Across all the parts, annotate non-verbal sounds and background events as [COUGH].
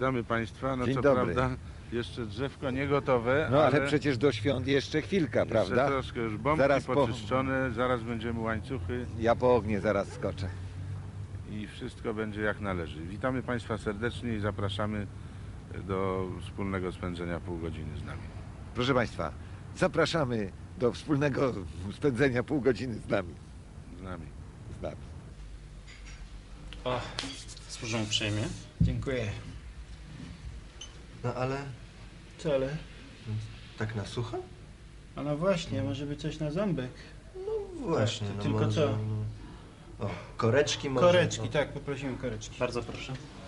Witamy Państwa. No Dzień co dobry. prawda jeszcze drzewko nie gotowe, No ale ale przecież do świąt jeszcze chwilka, jeszcze prawda? troszkę już bombki Zaraz po- poczyszczone, zaraz będziemy łańcuchy Ja po ognie zaraz skoczę. i wszystko będzie jak należy. Witamy Państwa serdecznie i zapraszamy do wspólnego spędzenia pół godziny z nami. Proszę Państwa, zapraszamy do wspólnego spędzenia pół godziny z nami. Z nami. Z nami. O, służę uprzejmie. Dziękuję. No ale Co ale? tak na sucho? A no właśnie, może być coś na ząbek. No właśnie, to no tylko może, co? No. O, koreczki może. Koreczki, o. tak, poprosimy koreczki. Bardzo proszę. Proszę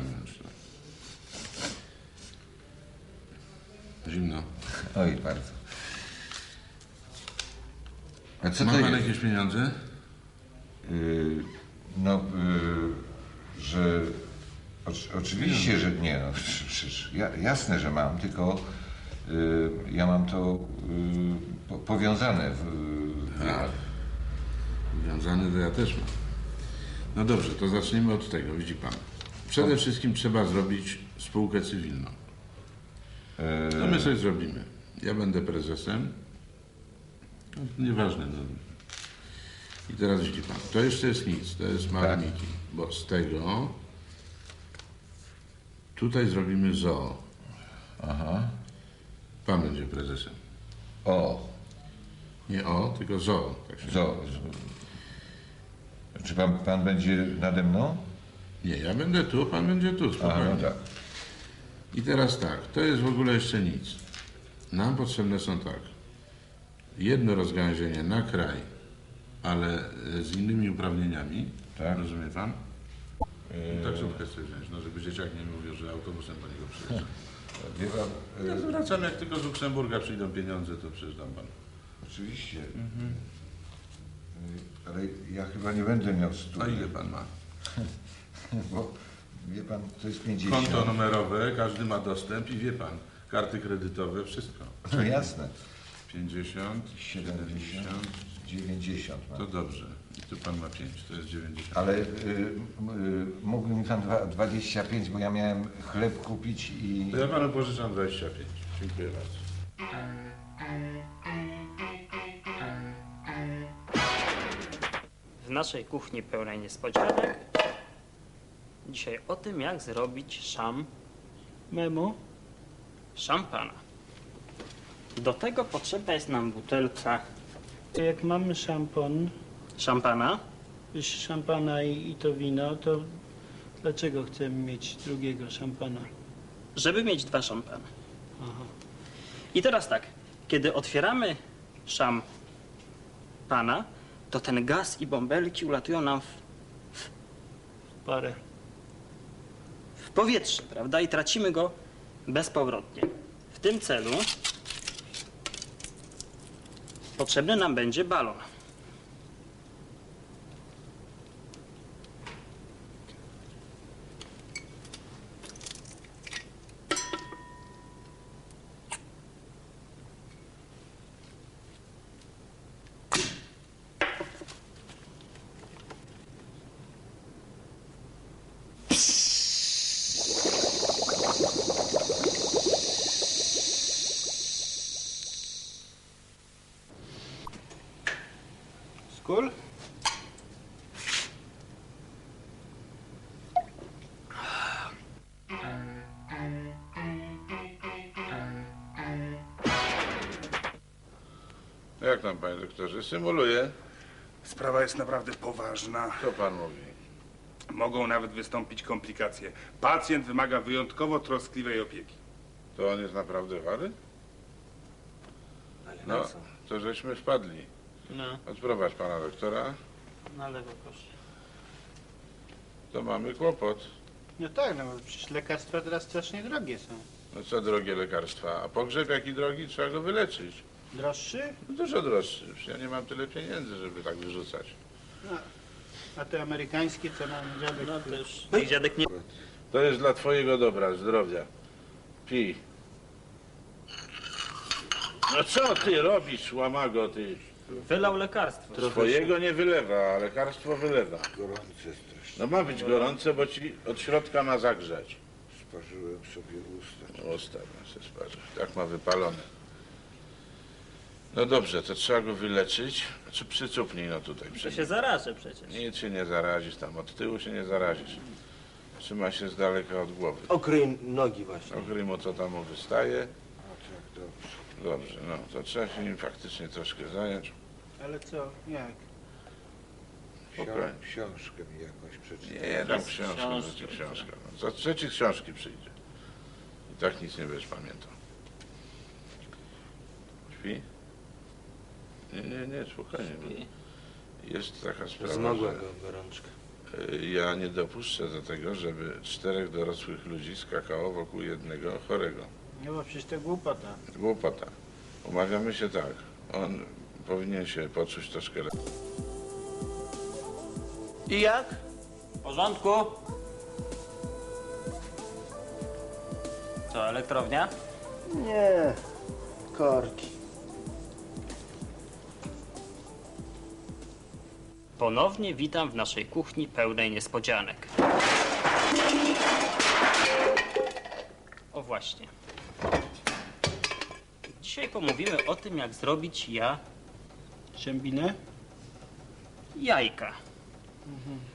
w to. Zimno. Oj, bardzo. A co Ma to Pan jest? jakieś pieniądze? Y, no, y, że... oczy- Oczywiście, że nie, no, [LAUGHS] przecież ja, jasne, że mam, tylko y, ja mam to y, po, powiązane w... A, wiązany to ja też mam. No dobrze, to zaczniemy od tego, widzi Pan. Przede wszystkim trzeba zrobić spółkę cywilną. To my sobie zrobimy. Ja będę prezesem. No, nieważne. No. I teraz widzi pan, to jeszcze jest nic, to jest małe Tak. bo z tego tutaj zrobimy zoo. Aha. Pan będzie prezesem. O, Nie o, tylko zoo. Tak co? Czy pan, pan będzie nade mną? Nie, ja będę tu, pan będzie tu, A, spokojnie. no tak. I teraz tak, to jest w ogóle jeszcze nic. Nam potrzebne są tak. Jedno rozgałęzienie na kraj, ale e, z innymi uprawnieniami. Tak. Rozumie pan? Taksówkę chcę wziąć, no żeby dzieciak nie mówił, że autobusem po niego przyjeżdża. [LAUGHS] Wie pan, Ja y, zwracam, jak tylko z Luksemburga przyjdą pieniądze, to przyjeżdżam pan. oczywiście. Y, Ale ja chyba nie będę miał stu. A ile pan ma? [LAUGHS] Bo wie pan, to jest 50. Konto numerowe, każdy ma dostęp i wie pan, karty kredytowe, wszystko. No jasne. 50, 70, 90 to mam. dobrze. I tu pan ma 5, to jest 90. Ale y, y, mógłby mi pan dwa- 25, bo ja miałem chleb kupić i... To ja panu pożyczam 25. Dziękuję bardzo. W naszej kuchni pełnej niespodzianek. Dzisiaj o tym, jak zrobić szam, Memu? szampana. Do tego potrzebna jest nam butelka To jak mamy szampon, szampana. szampana i, i to wino, to dlaczego chcemy mieć drugiego szampana? żeby mieć dwa szampany. Aha. I teraz tak, kiedy otwieramy szampana, to ten gaz i bąbelki ulatują nam w, Parę. Powietrze, prawda? I tracimy go bezpowrotnie. W tym celu potrzebny nam będzie balon. Skór? Jak tam, panie doktorze? Symuluję. Sprawa jest naprawdę poważna. Co pan mówi? Mogą nawet wystąpić komplikacje. Pacjent wymaga wyjątkowo troskliwej opieki. To on jest naprawdę chory? No, to żeśmy wpadli. No, Odprowadź pana doktora, na lewo proszę. to mamy kłopot. No tak, no bo przecież lekarstwa teraz strasznie drogie są. No co drogie lekarstwa, a pogrzeb jaki drogi, trzeba go wyleczyć. Droższy? Dużo droższy. Przecież ja nie mam tyle pieniędzy, żeby tak wyrzucać. A te amerykańskie, co nam dziadek... No to już dziadek nie... To jest dla twojego dobra, zdrowia. Pij. No co ty robisz, łamago, ty? Wylał lekarstwo. Swojego nie wylewa, a lekarstwo wylewa. Gorące strasznie. No ma być gorące, bo ci od środka ma zagrzać. Sparzyłem sobie usta. Usta ma się sparzyć. Tak ma wypalone. No dobrze, to trzeba go wyleczyć. Czy przycupnij no tutaj To przy się zarażę przecież. Nic się nie zarazisz tam, od tyłu się nie zarazisz. Trzyma się z daleka od głowy. Okryj nogi właśnie. Okryj mu co tam mu wystaje. Dobrze. No to trzeba się nim faktycznie troszkę zająć. Ale co, jak? Ksią-. Książkę mi jakąś przeczytać. Nie, tam książka, książka, że ci książka. No, za trzeci książki przyjdzie. I tak nic nie będziesz pamiętał. Śpi? Nie, nie, nie, spokojnie. Jest taka sprawa, Zmogła że go gorączka. y, ja nie dopuszczę do tego, żeby czterech dorosłych ludzi skakało wokół jednego chorego. No bo przecież to głupota. Głupota. Umawiamy się tak. On powinien się poczuć troszkę lepiej. I jak? W porządku? Co, elektrownia? Nie, korki. Ponownie witam w naszej kuchni pełnej niespodzianek. O właśnie. Dzisiaj pomówimy o tym, jak zrobić ja Szębinę? jajka.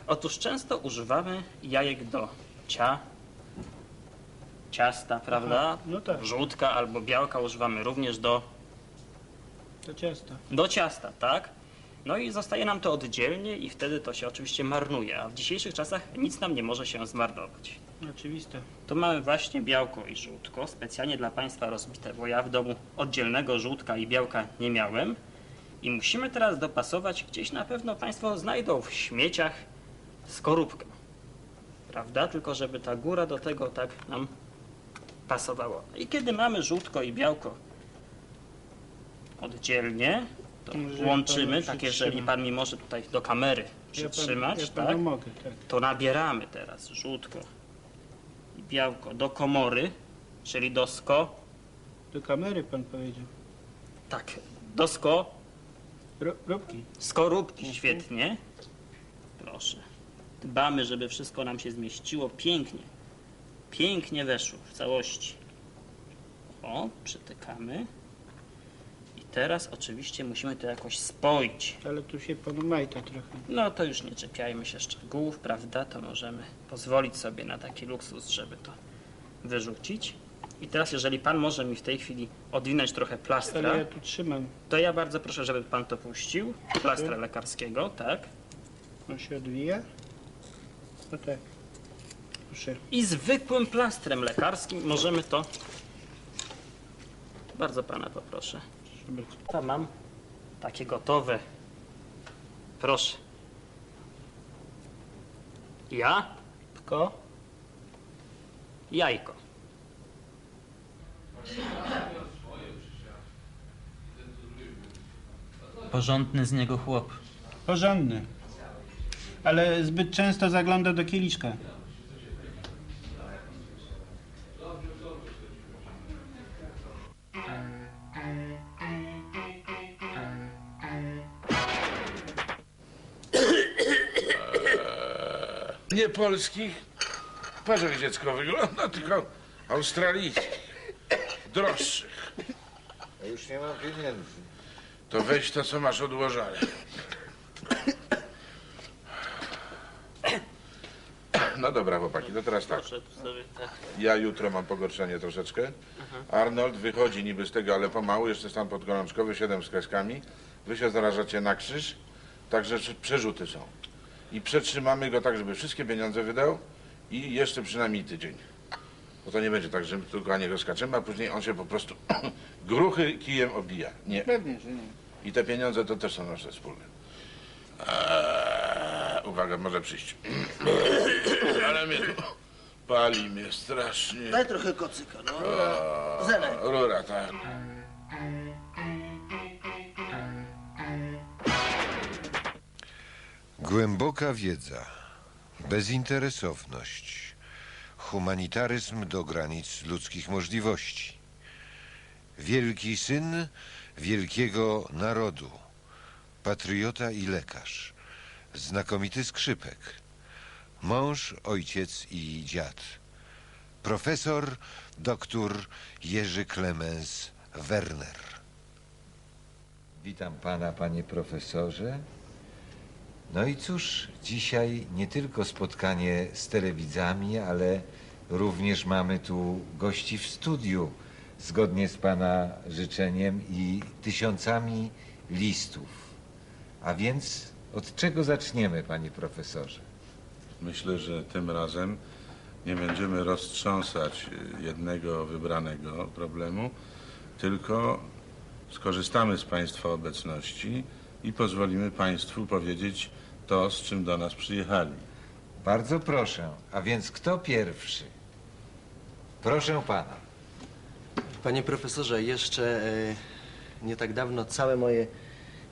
Otóż często używamy jajek do cia, ciasta, prawda? no tak. Żółtka albo białka używamy również do To ciasto. Do ciasta, tak? No i zostaje nam to oddzielnie i wtedy to się oczywiście marnuje, a w dzisiejszych czasach nic nam nie może się zmarnować. Oczywiste. Tu mamy właśnie białko i żółtko, specjalnie dla Państwa rozbite, bo ja w domu oddzielnego żółtka i białka nie miałem. I musimy teraz dopasować, gdzieś na pewno Państwo znajdą w śmieciach skorupkę. Prawda? Tylko żeby ta góra do tego tak nam pasowała. I kiedy mamy żółtko i białko oddzielnie, to Może ja łączymy, tak jeżeli. Pan mi może tutaj do kamery przytrzymać, ja tak? panu mogę, tak. to nabieramy teraz żółtko i białko do komory, czyli do sko, Do kamery pan powiedział. tak, do sko, Ro, robki. skorupki, świetnie. Proszę. Dbamy, żeby wszystko nam się zmieściło pięknie. Pięknie weszło w całości. O, przytykamy. Teraz oczywiście musimy to jakoś spoić. Ale tu się panu majta trochę. No to już nie czepiajmy się szczegółów, prawda? To możemy pozwolić sobie na taki luksus, żeby to wyrzucić. I teraz, jeżeli pan może mi w tej chwili odwinąć trochę plastra, Ale ja tu trzymam. to ja bardzo proszę, żeby pan to puścił. Plastra lekarskiego, tak? On się odwija. No tak. Proszę. I zwykłym plastrem lekarskim możemy to. Bardzo pana poproszę. To mam takie gotowe. Proszę. Ja, Tylko? jajko. Porządny z niego chłop. Porządny. Ale zbyt często zagląda do kieliszka. Polskich. Patrz jak dziecko wygląda, tylko australijskich. Droższych. Ja już nie mam pieniędzy. To weź to, co masz odłożone. No dobra, chłopaki, to teraz tak. Proszę tu sobie tak. Ja jutro mam pogorszenie troszeczkę. Arnold wychodzi niby z tego, ale pomału, jeszcze stan podgorączkowy, 7 z kreskami. Wy się zarażacie na krzyż, także przerzuty są. I przetrzymamy go tak, żeby wszystkie pieniądze wydał i jeszcze przynajmniej tydzień. Bo to nie będzie tak, że my tylko na niego skaczemy, a później on się po prostu [CLEARS THROAT] gruchy kijem obija. Nie. Pewnie, że nie. I te pieniądze to też są nasze wspólne. Eee, uwaga, może przyjść. [CLEARS THROAT] Ale mnie tu pali mnie strasznie. Daj trochę kocyka, no. Rura, tak. Głęboka wiedza, bezinteresowność, humanitaryzm do granic ludzkich możliwości. Wielki syn wielkiego narodu, patriota i lekarz, znakomity skrzypek, mąż, ojciec i dziad. Profesor doktor Jerzy Klemens Werner. Witam pana, panie profesorze. No i cóż, dzisiaj nie tylko spotkanie z telewidzami, ale również mamy tu gości w studiu, zgodnie z pana życzeniem i tysiącami listów. A więc od czego zaczniemy, panie profesorze? Myślę, że tym razem nie będziemy roztrząsać jednego wybranego problemu, tylko skorzystamy z Państwa obecności i pozwolimy Państwu powiedzieć to, z czym do nas przyjechali. Bardzo proszę, a więc kto pierwszy? Proszę pana. Panie profesorze, jeszcze e, nie tak dawno całe moje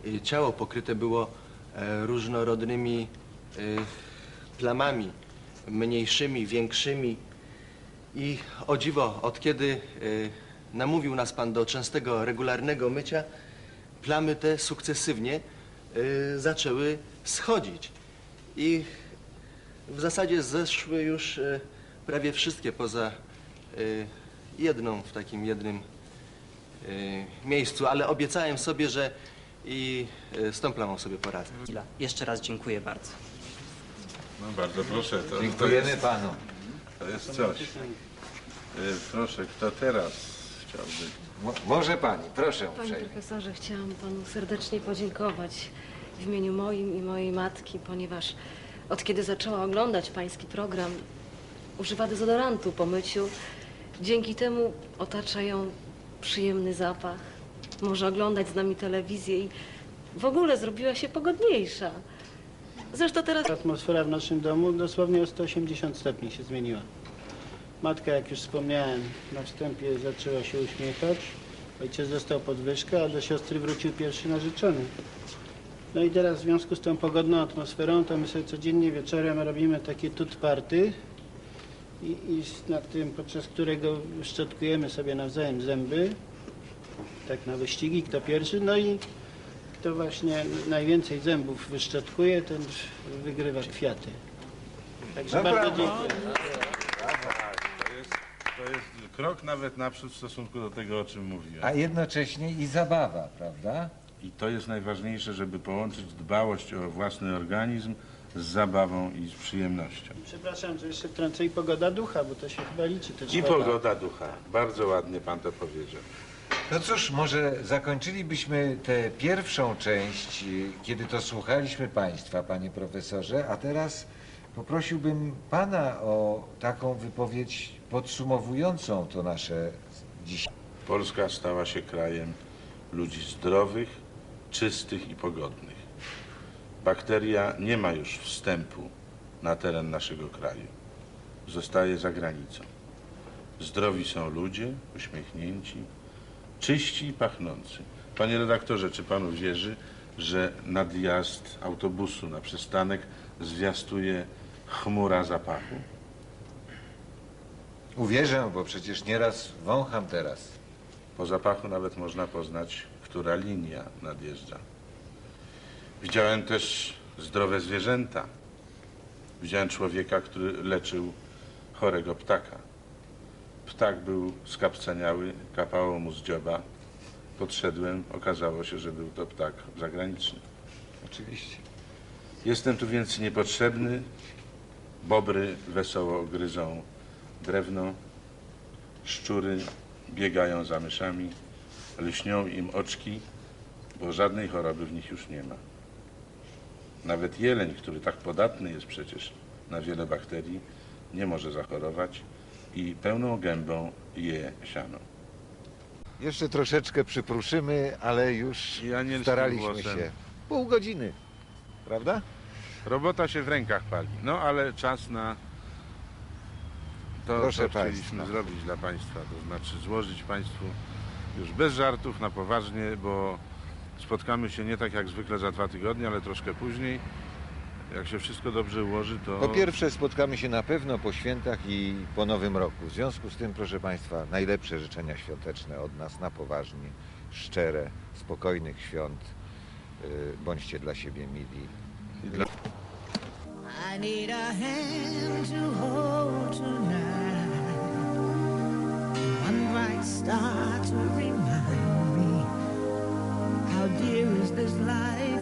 e, ciało pokryte było e, różnorodnymi e, plamami, mniejszymi, większymi. I o dziwo, od kiedy e, namówił nas pan do częstego, regularnego mycia, plamy te sukcesywnie e, zaczęły schodzić. I w zasadzie zeszły już e, prawie wszystkie poza e, jedną w takim jednym miejscu, ale obiecałem sobie, że i z tą plamą sobie poradzę. Chwila. Jeszcze raz dziękuję bardzo. No bardzo proszę, to, to, Dziękujemy jest, panu. to jest coś. Y, Proszę, kto teraz Mo- może pani, proszę Panie uprzejmie. profesorze, chciałam panu serdecznie podziękować w imieniu moim i mojej matki, ponieważ od kiedy zaczęła oglądać pański program, używa dezodorantu po myciu. Dzięki temu otacza ją przyjemny zapach. Może oglądać z nami telewizję i w ogóle zrobiła się pogodniejsza. Zresztą teraz Atmosfera w naszym domu dosłownie o 180 stopni się zmieniła. Matka, jak już wspomniałem, na wstępie zaczęła się uśmiechać. Ojciec dostał podwyżkę, a do siostry wrócił pierwszy narzeczony. No i teraz w związku z tą pogodną atmosferą, to my sobie codziennie wieczorem robimy takie tut party i, i tym, podczas którego szczotkujemy sobie nawzajem zęby, tak na wyścigi, kto pierwszy, no i kto właśnie najwięcej zębów wyszczetkuje, ten wygrywa kwiaty. Także bardzo dziękuję. To jest, to jest krok nawet naprzód w stosunku do tego, o czym mówiłem. A jednocześnie i zabawa, prawda? I to jest najważniejsze, żeby połączyć dbałość o własny organizm z zabawą i z przyjemnością. Przepraszam, że jeszcze wtrącę i pogoda ducha, bo to się chyba liczy też. I pogoda ducha. Bardzo ładnie pan to powiedział. No cóż, może zakończylibyśmy tę pierwszą część, kiedy to słuchaliśmy Państwa, Panie Profesorze, a teraz poprosiłbym Pana o taką wypowiedź podsumowującą to nasze dziś. Polska stała się krajem ludzi zdrowych, czystych i pogodnych. Bakteria nie ma już wstępu na teren naszego kraju. Zostaje za granicą. Zdrowi są ludzie, uśmiechnięci, czyści i pachnący. Panie redaktorze, czy pan wierzy, że nadjazd autobusu na przystanek zwiastuje chmura zapachu? Uwierzę, bo przecież nieraz wącham teraz. Po zapachu nawet można poznać, która linia nadjeżdża. Widziałem też zdrowe zwierzęta. Widziałem człowieka, który leczył chorego ptaka. Ptak był skapceniały, kapało mu z dzioba. Podszedłem, okazało się, że był to ptak zagraniczny. Oczywiście. Jestem tu więc niepotrzebny. Bobry wesoło gryzą drewno, szczury biegają za myszami, lśnią im oczki, bo żadnej choroby w nich już nie ma. Nawet jeleń, który tak podatny jest przecież na wiele bakterii, nie może zachorować i pełną gębą je siano. Jeszcze troszeczkę przypruszymy, ale już staraliśmy głosem. się. Pół godziny, prawda? Robota się w rękach pali. No ale czas na to, Proszę co chcieliśmy zrobić dla Państwa. To znaczy złożyć Państwu już bez żartów, na poważnie, bo spotkamy się nie tak jak zwykle za dwa tygodnie, ale troszkę później. Jak się wszystko dobrze ułoży, to... Po pierwsze spotkamy się na pewno po świętach i po Nowym Roku. W związku z tym, proszę Państwa, najlepsze życzenia świąteczne od nas na poważnie, szczere, spokojnych świąt. Y, bądźcie dla siebie mili. I dla... I need a hand to hold tonight. One bright star to remind me how dear is this life.